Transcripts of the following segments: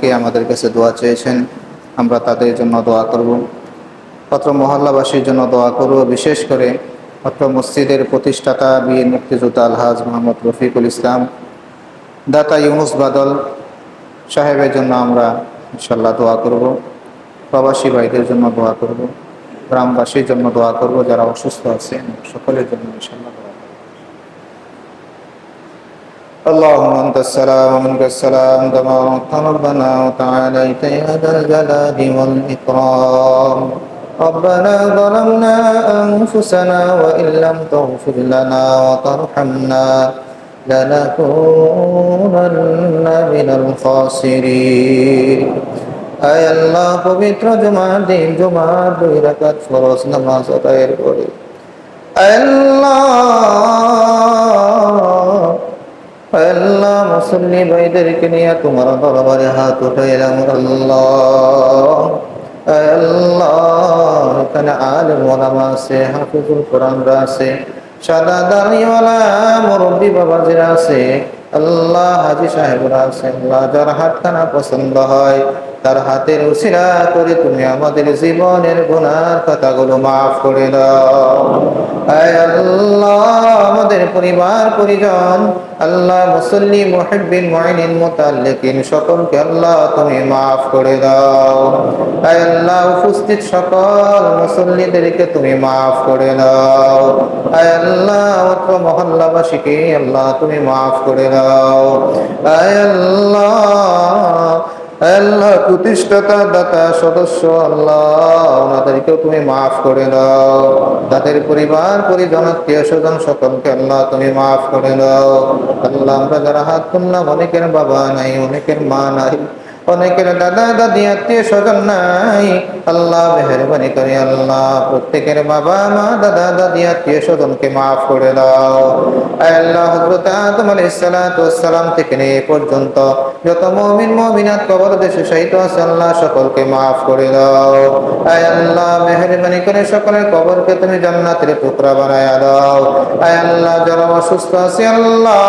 অনেকে আমাদের কাছে দোয়া চেয়েছেন, আমরা তাদের জন্য দোয়া করব। অত্র মহল্লাবাসীর জন্য দোয়া করব, বিশেষ করে অত্র মসজিদের প্রতিষ্ঠাতা বীর মুক্তিযোদ্ধা আলহাজ মোহাম্মদ রফিকুল ইসলাম, দাতা ইউনুস বাদল সাহেবের জন্য আমরা ইনশাল্লাহ দোয়া করব, প্রবাসী ভাইদের জন্য দোয়া করব, গ্রামবাসীর জন্য দোয়া করব, যারা অসুস্থ আছেন, সকলের জন্য ইনশাল্লাহ اللهم انت السلام ومنك السلام تبارك ربنا وتعاليت يا ذا الجلال والاكرام ربنا ظلمنا انفسنا وان لم تغفر لنا وترحمنا لنكونن من الخاسرين আয় আল্লাহ পবিত্র জুমার দিন জুমার দুই রাকাত ফরজ নামাজ আদায়ের করে আয় আল্লাহ মুসল্লি ভাইদেরকে নিয়ে তোমার দরবারে হাত উঠাইলাম আল্লাহ। এখানে আছে, হাফিজুল কোরআনরা আছে, সাদা দাঁড়িওয়ালা মুরব্বী বাবাজিরা আছে, আল্লাহ হাজি সাহেবরা আছে আল্লাহ যার হাতখানা পছন্দ হয়। তার হাতের উসিরা করে তুমি আমাদের জীবনের গুনার কথাগুলো মাফ করে আল্লাহ, আমাদের পরিবার, পরিজন, আল্লাহ মুসল্লি মুহিব্বিন মুইনিন মুতাল্লিকিন সকলকে আল্লাহ তুমি মাফ করে দাও। আল্লাহ, উপস্থিত সকল মুসল্লিদেরকে তুমি মাফ করে দাও। আল্লাহ মহল্লাবাসীকে আল্লাহ তুমি মাফ করে দাও। আল্লাহ আল্লাহ প্রতিষ্ঠাতা দাতা সদস্য আল্লাহ, ওনাদেরকেও তুমি মাফ করে দাও। তাদের পরিবার, পরিজন, আত্মীয় স্বজন সকলকে আল্লাহ তুমি মাফ করে দাও। আল্লাহ, আমরা যারা হাত তুললাম অনেকের বাবা নাই, অনেকের মা নাই অনেকের দাদা দাদি আত্মীয় স্বজন নাই। আল্লাহ মেহরবানি করে আল্লাহ, প্রত্যেকের বাবা মা, দাদা দাদি আত্মীয় স্বজনকে মাফ করে দাও। আল্লাহ হজরত আদম আলাইসালাম থেকে নিয়ে পর্যন্ত যত মমিন, মমিনাত কবর দেশে সাহিত্য আছে, আল্লাহ সকলকে মাফ করে দাও। আয় আল্লাহ মেহরবানি করে সকলের কবরকে তুমি জান্নাতের টুকরা বানায় দাও। আয় আল্লাহ যারা অসুস্থ আছে, আল্লাহ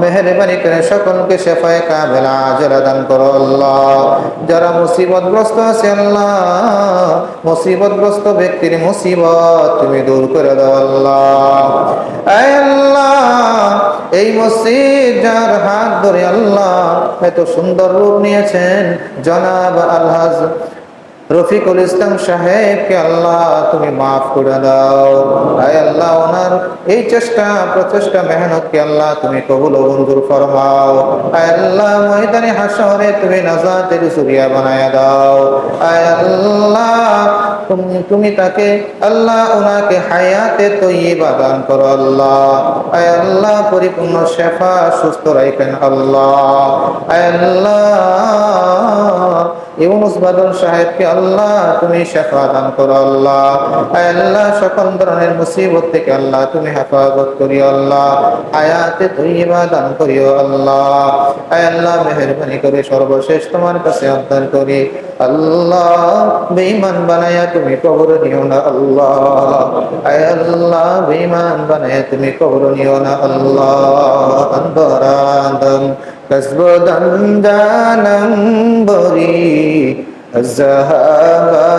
মেহরবানি করে সকলকে শেফায় কাবেলা আজরা দান করো। আল্লাহ। যারা মুসিবতগ্রস্ত আছে আল্লাহ, মুসিবতগ্রস্ত ব্যক্তির মুসিবত তুমি দূর করে দাও আল্লাহ। আল্লাহ, এই মসজিদ যার হাত ধরে আল্লাহ এত সুন্দর রূপ নিয়েছেন। জনাব আলহাজ রফিকুল ইসলাম সাহেবকে আল্লাহ তুমি মাফ করে দাও। আয় আল্লাহ, ওনার এই চেষ্টা, প্রচেষ্টা, মেহনতকে আল্লাহ তুমি কবুল মঞ্জুর ফরমাও। আয় আল্লাহ, ময়দানে হাসরে তুমি নাজাতের সুরিয়া বানায় দাও। আয় আল্লাহ, তুমি তাকে, আল্লাহ ওনাকে হায়াতে তৈবা দান করো আল্লাহ। আয় আল্লাহ, পরিপূর্ণ শেফা, সুস্থ রাখেন আল্লাহ। আয় আল্লাহ ইউনুস বাদল সাহেবকে আল্লাহ, তুমি শেফা দান করো আল্লাহ। আল্লাহ, সকল ধরনের মুসিবত থেকে আল্লাহ, তুমি হেফাজত আল্লাহ। আয়াতে তৈবা দান করিও আল্লাহ। আল্লাহ, মেহরবানি করে সর্বশেষ তোমার কাছে আবদার করি। আল্লাহ, বেঈমান বানায়া তুমি কবর নিও না আল্লাহ। আল্লাহ, বেঈমান বানায়া তুমি কবর নিও না আল্লাহ। কসবদন জানম বরি জাহাবা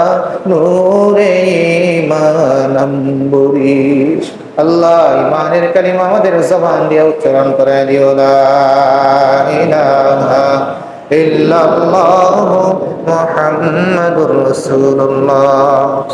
নূরে ইমানম বরি আল্লাহ ইমানের কালিমা আমাদের জবান দিয়ে উচ্চারণ করে দিও, লা ইলাহা ইল্লাল্লাহু মুহাম্মাদুর রাসূলুল্লাহ।